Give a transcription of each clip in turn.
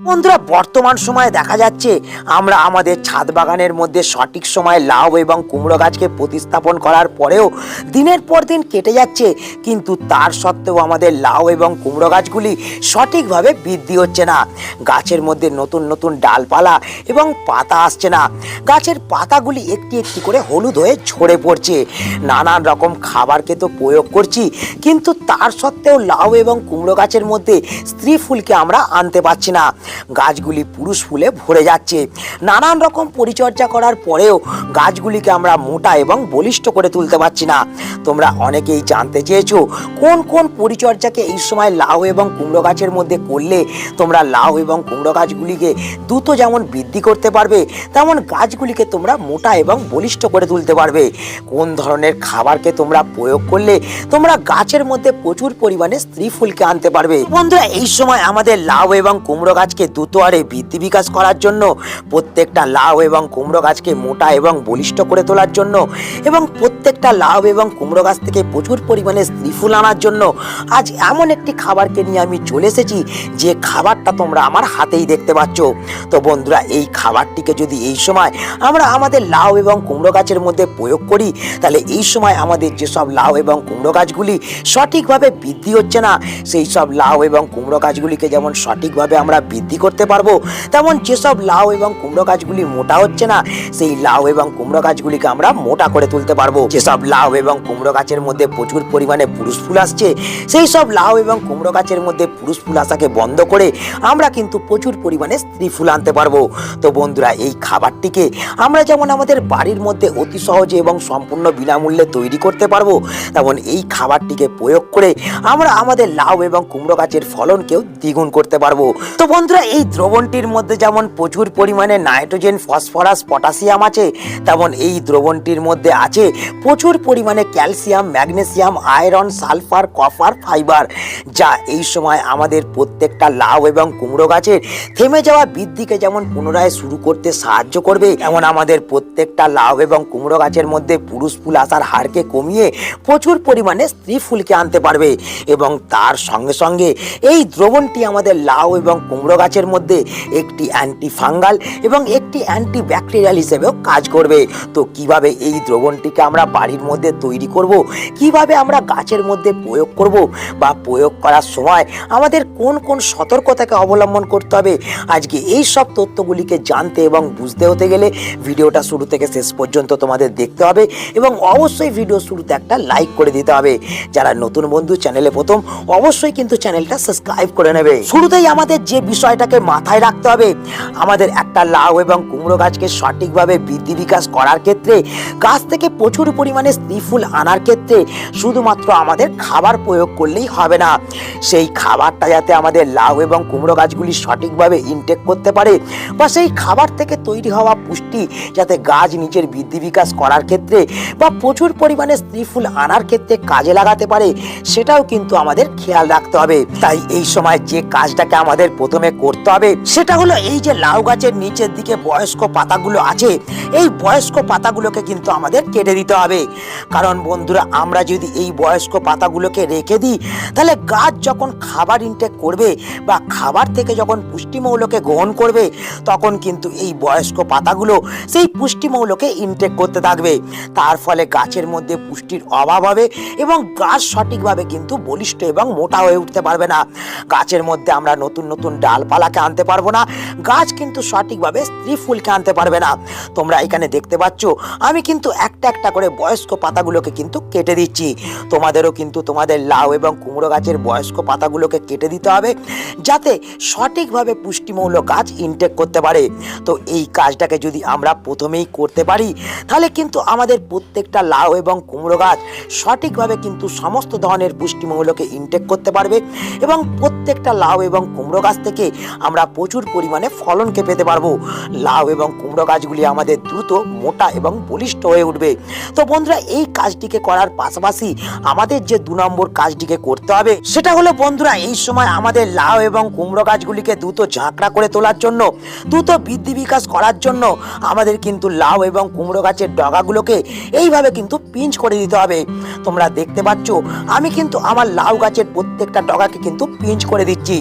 বন্ধুরা, বর্তমান সময়ে দেখা যাচ্ছে আমরা আমাদের ছাদ বাগানের মধ্যে সঠিক সময়ে লাউ এবং কুমড়ো গাছকে প্রতিস্থাপন করার পরেও দিনের পর দিন কেটে যাচ্ছে। কিন্তু তার সত্ত্বেও আমাদের লাউ এবং কুমড়ো গাছগুলি সঠিকভাবে বৃদ্ধি হচ্ছে না। গাছের মধ্যে নতুন নতুন ডালপালা এবং পাতা আসছে না। গাছের পাতাগুলি একটি একটি করে হলুদ হয়ে ঝরে পড়ছে। নানান রকম খাবারকে তো প্রয়োগ করছি, কিন্তু তার সত্ত্বেও লাউ এবং কুমড়ো গাছের মধ্যে স্ত্রী ফুলকে আমরা আনতে পারছি না। গাছগুলি পুরুষ ফুলে ভরে যাচ্ছে। নানান রকম পরিচর্যা করার পরেও গাছগুলিকে আমরা মোটা এবং বলিষ্ঠ করে তুলতে পারছি না। তোমরা অনেকেই জানতে চেয়েছো, কোন কোন পরিচর্যাকে এই সময় লাউ এবং কুমড়ো গাছের মধ্যে করলে তোমরা লাউ এবং কুমড়ো গাছগুলিকে দ্রুত যেমন বৃদ্ধি করতে পারবে, তেমন গাছগুলিকে তোমরা মোটা এবং বলিষ্ঠ করে তুলতে পারবে। কোন ধরনের খাবারকে তোমরা প্রয়োগ করলে তোমরা গাছের মধ্যে প্রচুর পরিমাণে স্ত্রী ফুলকে আনতে পারবে। বন্ধুরা, এই সময় আমাদের লাউ এবং কুমড়ো গাছকে দ্রুত হারে বৃদ্ধি বিকাশ করার জন্য, প্রত্যেকটা লাউ এবং কুমড়ো গাছকে মোটা এবং বলিষ্ঠ করে তোলার জন্য এবং প্রত্যেকটা লাউ এবং কুমড়ো গাছ থেকে প্রচুর পরিমাণে স্ত্রী ফুল আনার জন্য আজ এমন একটি খাবারকে নিয়ে আমি চলে এসেছি, যে খাবারটা তোমরা আমার হাতেই দেখতে পাচ্ছ। তো বন্ধুরা, এই খাবারটিকে যদি এই সময় আমরা আমাদের লাউ এবং কুমড়ো গাছের মধ্যে প্রয়োগ করি, তাহলে এই সময় আমাদের যেসব লাউ এবং কুমড়ো গাছগুলি সঠিকভাবে বৃদ্ধি হচ্ছে না, সেই সব লাউ এবং কুমড়ো গাছগুলিকে যেমন সঠিকভাবে আমরা বৃদ্ধি করতে পারব। তেমন যেসব লাউ এবং কুমড়ো গাছগুলি মোটা হচ্ছে না, সেই লাউ এবং কুমড়ো গাছগুলিকে আমরা মোটা করে তুলতে পারব। যেসব লাউ এবং কুমড়ো গাছের মধ্যে প্রচুর পরিমাণে পুরুষ ফুল আসছে, সেই সব লাউ এবং কুমড়ো গাছের মধ্যে পুরুষ ফুল আসাকে বন্ধ করে আমরা কিন্তু প্রচুর পরিমাণে স্ত্রী ফুল আনতে পারব। তো বন্ধুরা, এই খাবারটিকে আমরা যেমন আমাদের বাড়ির মধ্যে অতি সহজে এবং সম্পূর্ণ বিনামূল্যে তৈরি করতে পারব, তেমন এই খাবারটিকে প্রয়োগ করে আমরা আমাদের লাউ এবং কুমড়ো গাছের ফলনকেও দ্বিগুণ করতে পারব। তো বন্ধুরা, এই দ্রবণটির মধ্যে যেমন প্রচুর পরিমাণে নাইট্রোজেন, ফসফরাস, পটাশিয়াম আছে, তেমন এই দ্রবণটির মধ্যে আছে প্রচুর পরিমাণে calcium, magnesium, iron, sulphur, copper, fibre, যা এই সময় আমাদের প্রত্যেকটা লাউ এবং কুমড়ো গাছের থেমে যাওয়া বৃদ্ধিকে যেমন পুনরায় শুরু করতে সাহায্য করবে এমন আমাদের প্রত্যেকটা লাউ এবং কুমড়ো গাছের মধ্যে পুরুষ ফুল আসার হারকে কমিয়ে প্রচুর পরিমাণে স্ত্রী ফুলকে আনতে পারবে এবং তার সঙ্গে সঙ্গে এই দ্রবণটি আমাদের লাউ এবং কুমড়ো গাছের মধ্যে একটি অ্যান্টি ফাঙ্গাল এবং একটি অ্যান্টি ব্যাকটেরিয়াল হিসেবেও কাজ করবে। তো কীভাবে এই দ্রবণটিকে আমরা বাড়ির মধ্যে তৈরি করব? কীভাবে আমরা গাছের মধ্যে প্রয়োগ করব? বা প্রয়োগ করার সময় আমাদের কোন কোন সতর্কতাকে অবলম্বন করতে হবে? আজকে এই সব তথ্যগুলিকে জানতে এবং বুঝতে হতে গেলে ভিডিওটা শুরু থেকে শেষ পর্যন্ত তোমাদের দেখতে হবে এবং অবশ্যই ভিডিও শুরুতে একটা লাইক করে দিতে হবে। যারা নতুন বন্ধু, চ্যানেলে প্রথম, অবশ্যই কিন্তু চ্যানেলটা সাবস্ক্রাইব করে নেবে। শুরুতেই আমাদের যে বিষয়টাকে মাথায় রাখতে হবে। আমাদের একটা লাউ এবং কুমড়ো গাছকে সঠিকভাবে বৃদ্ধি বিকাশ করার ক্ষেত্রে, গাছ থেকে প্রচুর পরিমাণে স্ত্রী ফুল আনার ক্ষেত্রে শুধুমাত্র আমাদের খাবার প্রয়োগ করলেই হবে না। সেই খাবারটা যাতে আমাদের লাউ এবং কুমড়ো গাছগুলি সঠিকভাবে ইনটেক করতে পারে বা সেই খাবার থেকে তৈরি হওয়া পুষ্টি যাতে গাছ নিজের বৃদ্ধি বিকাশ করার ক্ষেত্রে বা প্রচুর পরিমাণে স্ত্রী ফুল আনার ক্ষেত্রে কাজে লাগাতে পারে, সেটাও কিন্তু আমাদের খেয়াল রাখতে হবে। তাই এই সময় যে কাজটাকে আমাদের প্রথমে করতে হবে। সেটা হলো এই যে লাউ গাছের নিচের দিকে বয়স্ক পাতাগুলো আছে, এই বয়স্ক পাতাগুলোকে কিন্তু আমাদের কেটে দিতে হবে। কারণ বন্ধুরা, আমরা যদি এই বয়স্ক পাতাগুলোকে রেখে দিই, তাহলে গাছ যখন খাবার ইনটেক করবে বা খাবার থেকে যখন পুষ্টিমৌলকে গ্রহণ করবে, তখন কিন্তু এই বয়স্ক পাতাগুলো সেই পুষ্টিমৌলকে ইনটেক করতে থাকবে। তার ফলে গাছের মধ্যে পুষ্টির অভাব হবে এবং গাছ সঠিকভাবে কিন্তু বলিষ্ঠ এবং মোটা হয়ে উঠতে পারবে না। গাছের মধ্যে আমরা নতুন নতুন ডালপালাকে আনতে পারব না। গাছ কিন্তু সঠিকভাবে স্ত্রী ফুলকে আনতে পারবে না। তোমরা এখানে দেখতে পাচ্ছ, আমি কিন্তু একটা একটা করে বয়স্ক পাতাগুলোকে কিন্তু কেটে দিচ্ছি। তোমাদেরও কিন্তু তোমাদের লাউ এবং কুমড়ো গাছের বয়স্ক পাতাগুলোকে কেটে দিতে হবে, যাতে সঠিকভাবে পুষ্টিমৌল গাছ ইনটেক করতে পারে। তো এই কাজটাকে যদি আমরা প্রথমেই করতে পারি, তাহলে কিন্তু আমাদের প্রত্যেকটা লাউ এবং কুমড়ো গাছ সঠিকভাবে কিন্তু সমস্ত ধরনের পুষ্টিমৌলকে ইনটেক করতে পারবে এবং প্রত্যেকটা লাউ এবং কুমড়ো গাছ থেকে আমরা প্রচুর পরিমাণে ফলনকে পেতে পারব। লাউ এবং কুমড়ো গাছগুলি আমাদের দ্রুত, মোটা এবং বলিষ্ঠ হয়ে উঠবে। তো বন্ধুরা, এই কাজটিকে করার পাশাপাশি আমাদের যে দু নম্বর কাজটিকে করতে হবে, সেটা হলো বন্ধুরা, এই সময় আমাদের লাউ এবং কুমড়ো গাছগুলিকে দ্রুত ঝাঁকড়া করে তোলার জন্য, দ্রুত বৃদ্ধি বিকাশ করার জন্য আমাদের কিন্তু লাউ এবং কুমড়ো গাছের ডগাগুলোকে এইভাবে কিন্তু পিঞ্চ করে দিতে হবে। তোমরা দেখতে পাচ্ছ, আমি কিন্তু আমার লাউ গাছের প্রত্যেকটা ডগাকে কিন্তু পিঞ্চ করে দিচ্ছি।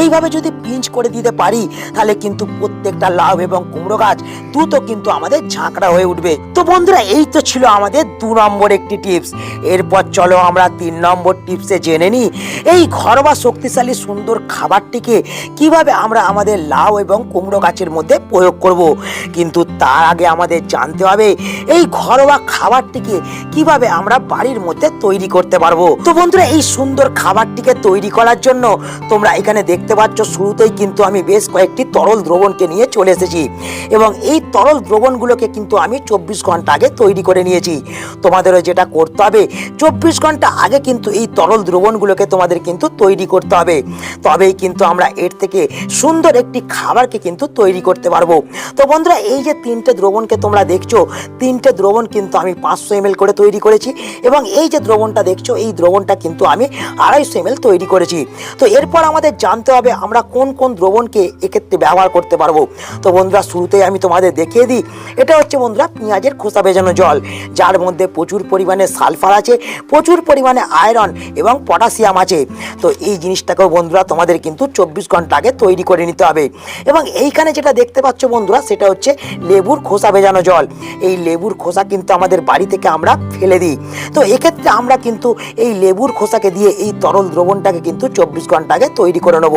এইভাবে যদি পিঞ্চ চেঞ্জ করে দিতে পারি, তাহলে কিন্তু প্রত্যেকটা লাউ এবং কুমড়ো গাছ দ্রুত কিন্তু আমাদের ঝাঁকড়া হয়ে উঠবে। তো বন্ধুরা, এই তো ছিল আমাদের দু নম্বর একটি টিপস এরপর চলো আমরা তিন নম্বর টিপসে জেনে নিই। এই ঘরোয়া শক্তিশালী সুন্দর খাবারটিকে কীভাবে আমরা আমাদের লাউ এবং কুমড়ো গাছের মধ্যে প্রয়োগ করব। কিন্তু তার আগে আমাদের জানতে হবে, এই ঘরোয়া খাবারটিকে কীভাবে আমরা বাড়ির মধ্যে তৈরি করতে পারব? তো বন্ধুরা, এই সুন্দর খাবারটিকে তৈরি করার জন্য তোমরা এখানে দেখতে পাচ্ছ শুরুতেই কিন্তু আমি বেশ কয়েকটি তরল দ্রবণকে নিয়ে চলে এসেছি। এবং এই তরল দ্রবণগুলোকে কিন্তু আমি চব্বিশ ঘণ্টা আগে তৈরি করে নিয়েছি। তোমাদেরও যেটা করতে হবে, চব্বিশ ঘণ্টা আগে কিন্তু এই তরল দ্রবণগুলোকে তোমাদের কিন্তু তৈরি করতে হবে। তবেই কিন্তু আমরা এর থেকে সুন্দর একটি খাবারকে কিন্তু তৈরি করতে পারব। তো বন্ধুরা, এই যে তিনটে দ্রবণকে তোমরা দেখছ, তিনটে দ্রবণ কিন্তু আমি পাঁচশো এম করে তৈরি করেছি। এবং এই যে দ্রবণটা দেখছ, এই দ্রবণটা কিন্তু আমি আড়াইশো এম তৈরি করেছি। তো এরপর আমাদের জানতে হবে, আমরা কোন কোন দ্রবণকে এক্ষেত্রে ব্যবহার করতে পারব। তো বন্ধুরা, শুরুতেই আমি তোমাদের দেখিয়ে দিই, এটা হচ্ছে বন্ধুরা পেঁয়াজের খোসা ভেজানো জল। যার মধ্যে প্রচুর পরিমাণে সালফার আছে, প্রচুর পরিমাণে আয়রন এবং পটাশিয়াম আছে। তো এই জিনিসটাকেও বন্ধুরা, তোমাদের কিন্তু চব্বিশ ঘণ্টা আগে তৈরি করে নিতে হবে। এবং এইখানে যেটা দেখতে পাচ্ছ বন্ধুরা, সেটা হচ্ছে লেবুর খোসা ভেজানো জল। এই লেবুর খোসা কিন্তু আমাদের বাড়ি থেকে আমরা ফেলে দিই। তো এক্ষেত্রে আমরা কিন্তু এই লেবুর খোসাকে দিয়ে এই তরল দ্রবণটাকে কিন্তু চব্বিশ ঘণ্টা আগে তৈরি করে নেব।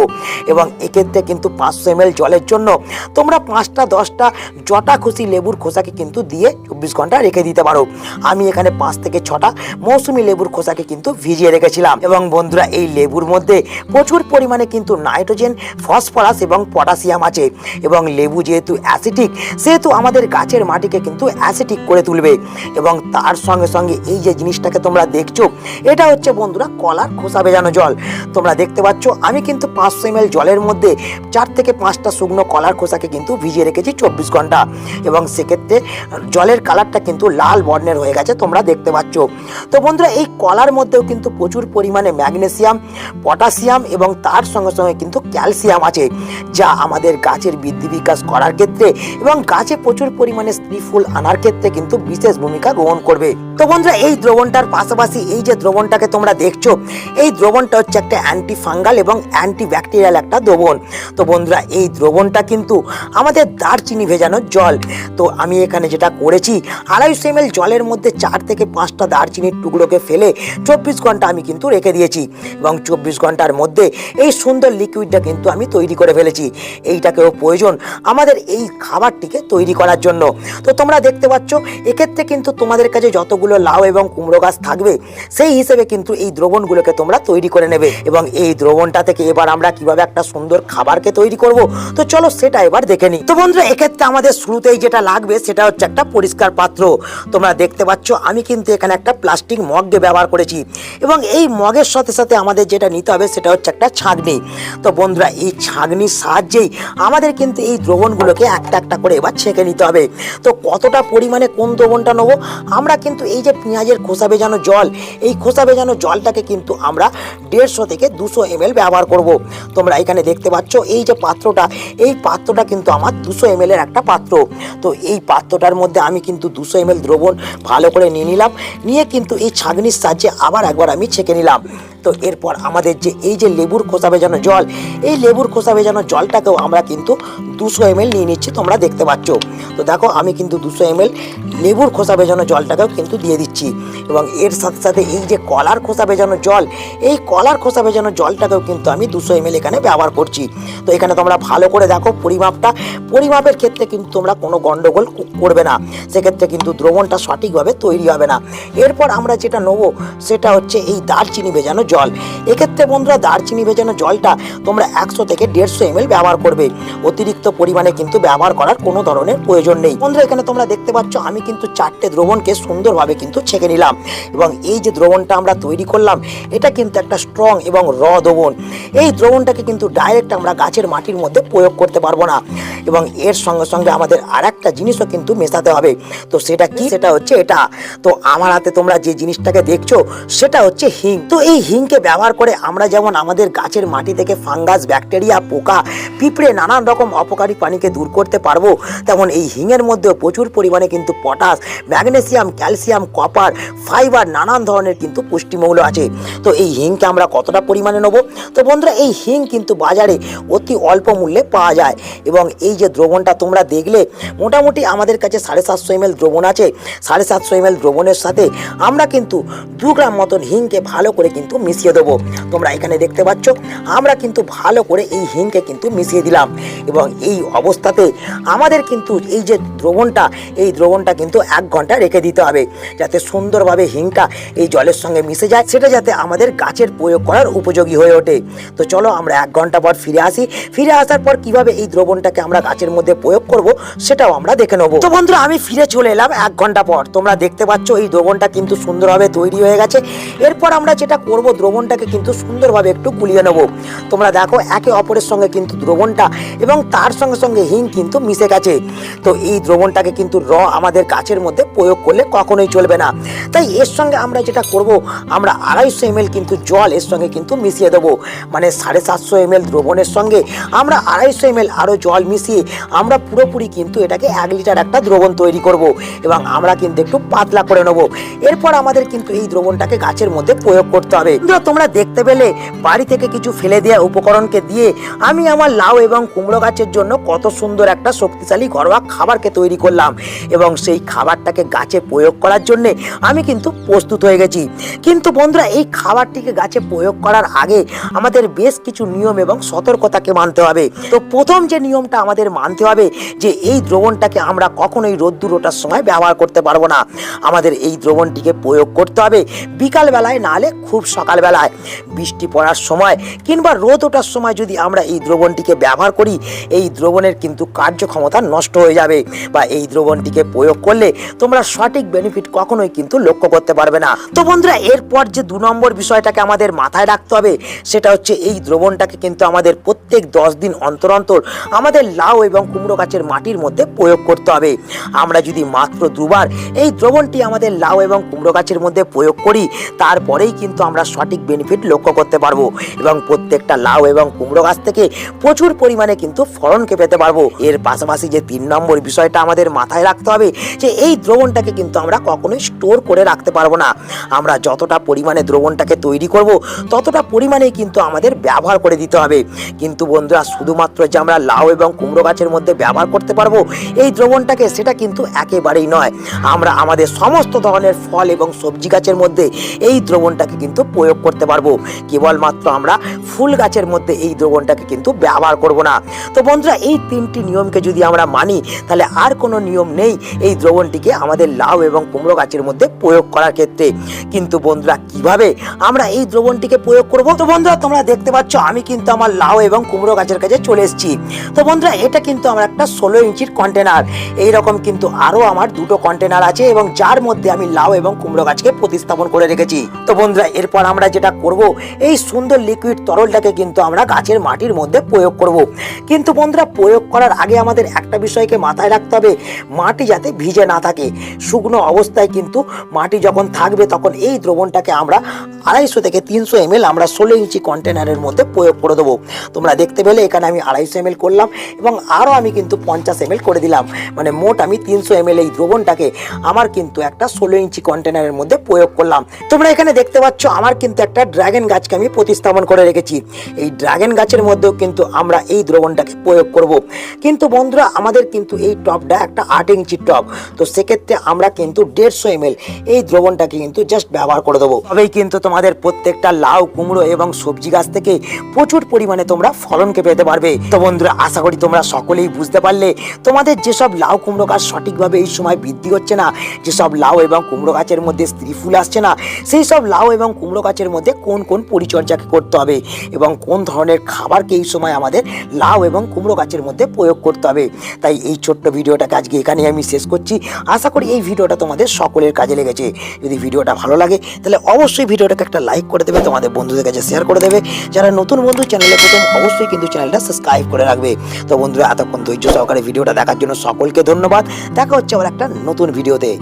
এবং এক্ষেত্রে কিন্তু পাঁচশো এম জলের জন্য তোমরা পাঁচটা, দশটা জটা খুশি লেবুর খোসাকে কিন্তু দিয়ে চব্বিশ ঘণ্টা রেখে দিতে পারো। আমি এখানে পাঁচ থেকে ছটা মৌসুমি লেবুর খোসাকে কিন্তু ভিজিয়ে রেখেছিলাম। এবং বন্ধুরা, এই লেবুর মধ্যে প্রচুর পরিমাণে কিন্তু নাইট্রোজেন, ফসফরাস এবং পটাশিয়াম আছে। এবং লেবু যেহেতু অ্যাসিটিক, সেহেতু আমাদের গাছের মাটিকে কিন্তু অ্যাসিটিক করে তুলবে। এবং তার সঙ্গে সঙ্গে এই যে জিনিসটাকে তোমরা দেখছ, এটা হচ্ছে বন্ধুরা কলার খোসা ভেজানো জল। তোমরা দেখতে পাচ্ছ, আমি কিন্তু পাঁচশো এম জলের মধ্যে চার থেকে পাঁচটা শুকনো কলার খোসাকে কিন্তু ভিজিয়ে রেখেছি চব্বিশ ঘণ্টা। এবং সেক্ষেত্রে জলের কালারটা কিন্তু লাল বর্ণের হয়ে গেছে, তোমরা দেখতে পাচ্ছ। তো বন্ধুরা, এই কলার মধ্যেও কিন্তু প্রচুর পরিমাণে ম্যাগনেসিয়াম, পটাশিয়াম এবং তার সঙ্গে সঙ্গে কিন্তু ক্যালসিয়াম আছে, যা আমাদের গাছের বৃদ্ধি বিকাশ করার ক্ষেত্রে এবং গাছে প্রচুর পরিমাণে স্ত্রী ফুল আনার ক্ষেত্রে কিন্তু বিশেষ ভূমিকা গ্রহণ করবে। তো বন্ধুরা, এই দ্রবণটার পাশাপাশি এই যে দ্রবণটাকে তোমরা দেখছ, এই দ্রবণটা হচ্ছে একটা অ্যান্টি ফাঙ্গাল এবং অ্যান্টি ব্যাকটেরিয়াল একটা দ্রবণ। তো বন্ধুরা, এই দ্রবণটা কিন্তু আমাদের দারচিনি ভেজানো জল। তো আমি এখানে যেটা করেছি, আড়াইশো এম জলের মধ্যে চার থেকে পাঁচটা দারচিনির টুকরোকে ফেলে চব্বিশ ঘণ্টা আমি কিন্তু রেখে দিয়েছি এবং চব্বিশ ঘণ্টার মধ্যে এই সুন্দর লিকুইডটা কিন্তু আমি তৈরি করে ফেলেছি। এইটাকেও প্রয়োজন আমাদের এই খাবারটিকে তৈরি করার জন্য। তো তোমরা দেখতে পাচ্ছ, এক্ষেত্রে কিন্তু তোমাদের কাছে যতগুলো লাউ এবং কুমড়ো গাছ থাকবে, সেই হিসেবে কিন্তু এই দ্রবণগুলোকে তোমরা তৈরি করে নেবে। এবং এই দ্রবণটা থেকে এবার আমরা কীভাবে একটা সুন্দর খাবারকে তৈরি করব তো চলো সেটা এবার দেখে নিই। তো বন্ধুরা, এক্ষেত্রে আমাদের শুরুতেই যেটা লাগবে সেটা হচ্ছে একটা পরিষ্কার পাত্র। তোমরা দেখতে পাচ্ছ, আমি কিন্তু এখানে একটা প্লাস্টিক মগকে ব্যবহার করেছি। এবং এই মগের সাথে সাথে আমাদের যেটা নিতে হবে সেটা হচ্ছে একটা ছাঁকনি। তো বন্ধুরা, এই ছাঁকনির সাহায্যেই আমাদের কিন্তু এই দ্রবণগুলোকে একটা একটা করে এবার ছেঁকে নিতে হবে। তো কতটা পরিমাণে কোন দ্রবণটা নেব, আমরা কিন্তু এই যে পেঁয়াজের খোসা ভেজানো জল, এই খোসা ভেজানো জলটাকে কিন্তু আমরা দেড়শো থেকে দুশো এম ব্যবহার করব। তোমরা এখানে দেখতে পাচ্ছ, এই যে পাত্রটা এই পাত্রটা কিন্তু আমার দুশো এম এর একটা পাত্র। তো এই পাত্রটার মধ্যে আমি কিন্তু দুশো এম দ্রবণ ভালো করে নিয়ে নিলাম। নিয়ে কিন্তু এই ছাঁকনির সাহায্যে আবার একবার আমি ছেঁকে নিলাম। তো এরপর আমাদের যে, এই যে লেবুর খোসা ভেজানো জল, এই লেবুর খোসা ভেজানো জলটাকেও আমরা কিন্তু দুশো এম নিয়ে নিচ্ছি, তোমরা দেখতে পাচ্ছ। তো দেখো, আমি কিন্তু দুশো এম লেবুর খোসা ভেজানো জলটাকেও কিন্তু দিয়ে দিচ্ছি। এবং এর সাথে সাথে এই যে কলার খোসা ভেজানো জল, এই কলার খোসা ভেজানো জলটাকেও কিন্তু আমি দুশো এম এখানে ব্যবহার করছি। তো এখানে তোমরা ভালো করে দেখো পরিমাপটা। পরিমাপের ক্ষেত্রে কিন্তু তোমরা কোনো গন্ডগোল করবে না। সেক্ষেত্রে কিন্তু দ্রবণটা সঠিকভাবে তৈরি হবে না। এরপর আমরা যেটা নেব, সেটা হচ্ছে এই দারচিনি ভেজানো জল। এক্ষেত্রে বন্ধুরা দারচিনি ভেজানো জলটা তোমরা একশো থেকে দেড়শো এম ব্যবহার করবে। অতিরিক্ত পরিমাণে কিন্তু ব্যবহার করার কোনো ধরনের প্রয়োজন নেই। বন্ধুরা, এখানে তোমরা দেখতে পাচ্ছ, আমি কিন্তু চারটে দ্রবণকে সুন্দরভাবে কিন্তু ছেঁকে নিলাম এবং এই যে দ্রবণটা আমরা তৈরি করলাম, এটা কিন্তু একটা স্ট্রং এবং র দ্রবণ। এই দ্রবণটাকে কিন্তু ডাইরেক্ট আমরা গাছের মাটির মধ্যে প্রয়োগ করতে পারব না এবং এর সঙ্গে সঙ্গে আমাদের আর একটা জিনিসও কিন্তু মেশাতে হবে। তো সেটা কি? সেটা হচ্ছে এটা। তো আমার হাতে তোমরা যে জিনিসটাকে দেখছ, সেটা হচ্ছে হিং। তো এই হিংকে ব্যবহার করে আমরা যেমন আমাদের গাছের মাটি থেকে ফাঙ্গাস, ব্যাকটেরিয়া, পোকা, পিঁপড়ে নানান রকম অপকারী পানিকে দূর করতে পারব, তেমন এই হিঙের মধ্যেও প্রচুর পরিমাণে কিন্তু potash, magnesium, calcium, copper, fibre, নানান ধরনের কিন্তু পুষ্টিমৌল আছে। তো এই হিংকে আমরা কতটা পরিমাণে নেব? তো বন্ধুরা, এই হিং কিন্তু বাজারে অতি অল্প মূল্যে পাওয়া যায় এবং এই যে দ্রবণটা তোমরা দেখলে, মোটামুটি আমাদের কাছে সাড়ে সাতশো এম দ্রবণ আছে। সাড়ে সাতশো এম দ্রবণের সাথে আমরা কিন্তু দু গ্রাম মতন হিংকে ভালো করে কিন্তু মিশিয়ে দেবো। তোমরা এখানে দেখতে পাচ্ছ, আমরা কিন্তু ভালো করে এই হিংকে কিন্তু মিশিয়ে দিলাম। এবং এই অবস্থাতে আমাদের কিন্তু এই যে দ্রবণটা, এই দ্রবণটা কিন্তু এক ঘণ্টা রেখে দিতে হবে, যাতে সুন্দরভাবে হিংটা এই জলের সঙ্গে মিশে যায়, সেটা যাতে আমাদের গাছের প্রয়োগ করার উপযোগী হয়ে ওঠে। তো চলো আমরা এক ঘণ্টা পর ফিরে আসি। ফিরে আসার পর কীভাবে এই দ্রবণটাকে আমরা গাছের মধ্যে প্রয়োগ করব, সেটাও আমরা দেখে নেব। তো বন্ধুরা, আমি ফিরে চলে এলাম এক ঘণ্টা পর। তোমরা দেখতে পাচ্ছ, এই দ্রবণটা কিন্তু সুন্দরভাবে তৈরি হয়ে গেছে। এরপর আমরা যেটা করব দ্রবণটাকে কিন্তু সুন্দরভাবে একটু গুলিয়ে নেব। তোমরা দেখো, একে অপরের সঙ্গে কিন্তু দ্রবণটা এবং তার সঙ্গে সঙ্গে হিং কিন্তু মিশে গেছে। তো এই দ্রবণটাকে কিন্তু র আমাদের গাছের মধ্যে প্রয়োগ করলে কখনোই চলবে না। তাই এর সঙ্গে আমরা যেটা করব, আমরা আড়াইশো এম কিন্তু জল এর সঙ্গে কিন্তু মিশিয়ে দেবো। মানে সাড়ে সাতশো এম দ্রবণের সঙ্গে আমরা আড়াইশো এম আরও জল মিশিয়ে আমরা পুরোপুরি কিন্তু এটাকে এক লিটার একটা দ্রবণ তৈরি করব এবং আমরা কিন্তু একটু পাতলা করে নেব। এরপর আমাদের কিন্তু এই দ্রবণটাকে গাছের মধ্যে প্রয়োগ করতে হবে। বন্ধুরা, তোমরা দেখতে পেলে বাড়ি থেকে কিছু ফেলে দেওয়া উপকরণকে দিয়ে আমি আমার লাউ এবং কুমড়ো গাছের জন্য কত সুন্দর একটা শক্তিশালী ঘরোয়া খাবারকে তৈরি করলাম এবং সেই খাবারটাকে গাছে প্রয়োগ করার জন্যে আমি কিন্তু প্রস্তুত হয়ে গেছি। কিন্তু বন্ধুরা এই খাবারটিকে গাছে প্রয়োগ করার আগে আমাদের বেশ কিছু নিয়ম এবং সতর্কতাকে মানতে হবে। তো প্রথম যে নিয়মটা আমাদের মানতে হবে যে এই দ্রবণটাকে আমরা কখনোই রোদ্দুর ওঠার সময় ব্যবহার করতে পারব না। আমাদের এই দ্রবণটিকে প্রয়োগ করতে হবে। বিকালবেলায় নাহলে খুব সকালবেলায় বৃষ্টি পড়ার সময় কিংবা রোদ ওঠার সময় যদি আমরা এই দ্রবণটিকে ব্যবহার করি, এই দ্রবণের কিন্তু কার্যক্ষমতা নষ্ট হয়ে যাবে বা এই দ্রবণটিকে প্রয়োগ করলে তোমরা সঠিক বেনিফিট কখনোই কিন্তু লক্ষ্য করতে পারবে না। তো বন্ধুরা, এরপর যে দু নম্বর বিষয়টাকে আমাদের মাথায় রাখতে হবে, সেটা হচ্ছে এই দ্রবণটাকে কিন্তু আমাদের প্রত্যেক দশ দিন অন্তর অন্তর আমাদের লাউ এবং কুমড়ো গাছের মাটির মধ্যে প্রয়োগ করতে হবে। আমরা যদি মাত্র দুবার এই দ্রবণটি আমাদের লাউ এবং কুমড়ো গাছের মধ্যে প্রয়োগ করি, তারপরেই কিন্তু আমরা সঠিক বেনিফিট লক্ষ্য করতে পারব এবং প্রত্যেকটা লাউ এবং কুমড়ো গাছ থেকে প্রচুর পরিমাণে কিন্তু ফলনকে পেতে পারব। এর পাশাপাশি যে তিন নম্বর বিষয়টা আমাদের মাথায় রাখতে হবে যে এই দ্রবণটাকে কিন্তু আমরা কখনোই স্টোর করে রাখতে পারব না। আমরা যতটা পরিমাণে দ্রবণটাকে তৈরি করব, ততটা পরিমাণেই কিন্তু আমাদের ব্যবহার করে দিতে হবে। কিন্তু বন্ধুরা, শুধুমাত্র যে আমরা লাউ এবং কুমড়ো গাছের মধ্যে ব্যবহার করতে পারব, এই দ্রবণটাকে সেটা কিন্তু একেবারেই নয়। আমরা আমাদের সমস্ত ধরনের ফল এবং সবজি গাছের মধ্যে এই দ্রবণটাকে কিন্তু প্রয়োগ করতে পারব। কেবলমাত্র আমরা ফুল গাছের মধ্যে এই দ্রবণটাকে কিন্তু ব্যবহার করব না। তো বন্ধুরা, এই তিনটি নিয়মকে যদি আমরা মানি, তাহলে আর কোনো নিয়ম নেই এই দ্রবণটিকে আমাদের লাউ এবং কুমড়ো গাছের মধ্যে প্রয়োগ করার ক্ষেত্রে। কিন্তু বন্ধুরা, কীভাবে আমরা এই দ্রবণটিকে প্রয়োগ করব? তো বন্ধুরা, তোমরা দেখতে পাচ্ছ, আমি কিন্তু আমার লাউ এবং কুমড়ো গাছের কাছে চলে এসেছি। তো বন্ধুরা, এটা কিন্তু আমার একটা ষোলো ইঞ্চির কন্টেনার এই রকম কিন্তু আরও আমার দুটো কন্টেনার আছে এবং যার মধ্যে আমি লাউ এবং কুমড়ো গাছকে প্রতিস্থাপন করে রেখেছি। তো বন্ধুরা, এরপর আমরা যেটা করব, এই সুন্দর লিকুইড তরলটাকে কিন্তু আমরা গাছের মাটির মধ্যে প্রয়োগ করব। কিন্তু বন্ধুরা, প্রয়োগ করার আগে আমাদের একটা বিষয়কে মাথায় রাখতে হবে, মাটি যাতে ভিজে না থাকে। শুকনো অবস্থায় কিন্তু মাটি যখন থাকবে, তখন এই দ্রবণটাকে আমরা আড়াইশো থেকে তিনশো এম আমরা ষোলো ইঞ্চি কন্টেনারের মধ্যে প্রয়োগ করে দেবো। তোমরা দেখতে পেলে, এখানে আমি আড়াইশো এম করলাম এবং আরও আমি কিন্তু পঞ্চাশ এম করে দিলাম। মানে মোট আমি তিনশো এম এই দ্রবণটাকে আমার কিন্তু একটা ষোলো ইঞ্চি কন্টেনারের মধ্যে প্রয়োগ করলাম। তোমরা এখানে দেখতে পাচ্ছ, আমার কিন্তু একটা ড্রাগন গাছকে আমি প্রতিস্থাপন করে রেখেছি। এই ড্রাগন গাছের মধ্যেও কিন্তু আমরা এই দ্রবণটাকে প্রয়োগ করব। কিন্তু বন্ধুরা, আমাদের কিন্তু এই টপটা একটা আট ইঞ্চির টপ। তো সেক্ষেত্রে আমরা কিন্তু দেড়শো এম এই দ্রবণটাকে কিন্তু জাস্ট ব্যবহার করে দেবো। তবেই কিন্তু তোমাদের প্রত্যেকটা লাউ, কুমড়ো এবং সবজি গাছ থেকে প্রচুর পরিমাণে তোমরা ফলনকে পেতে পারবে। তো বন্ধুরা, আশা করি তোমরা সকলেই বুঝতে পারলে, তোমাদের যেসব লাউ, কুমড়ো গাছ সঠিকভাবে এই সময় বৃদ্ধি হচ্ছে না, যেসব লাউ এবং কুমড়ো গাছের মধ্যে স্ত্রী ফুল আসছে না সেই সব লাউ এবং কুমড়ো গাছের মধ্যে কোন কোন পরিচর্যাকে করতে হবে এবং কোন ধরনের খাবারকে এই সময় আমাদের লাউ এবং কুমড়ো গাছের মধ্যে প্রয়োগ করতে হবে। তাই এই ছোট্ট ভিডিওটাকে আজকে এখানেই আমি শেষ করছি। আশা করি এই ভিডিওটা তোমাদের সকলের কাজে লেগেছে। যদি ভিডিওটা ভালো লাগে, তাহলে অবশ্যই ভিডিওটাকে একটা লাইক করে দেবে, তোমাদের বন্ধুদের কাছে শেয়ার করে দেবে। যারা নতুন বন্ধু, চ্যানেলে প্রথম, অবশ্যই কিন্তু চ্যানেলটা সাবস্ক্রাইব করে রাখবে। তো বন্ধুরা, এতক্ষণ ধৈর্য সহকারে ভিডিওটা দেখার জন্য সকলকে ধন্যবাদ। দেখা হচ্ছে আবার একটা নতুন ভিডিওতে।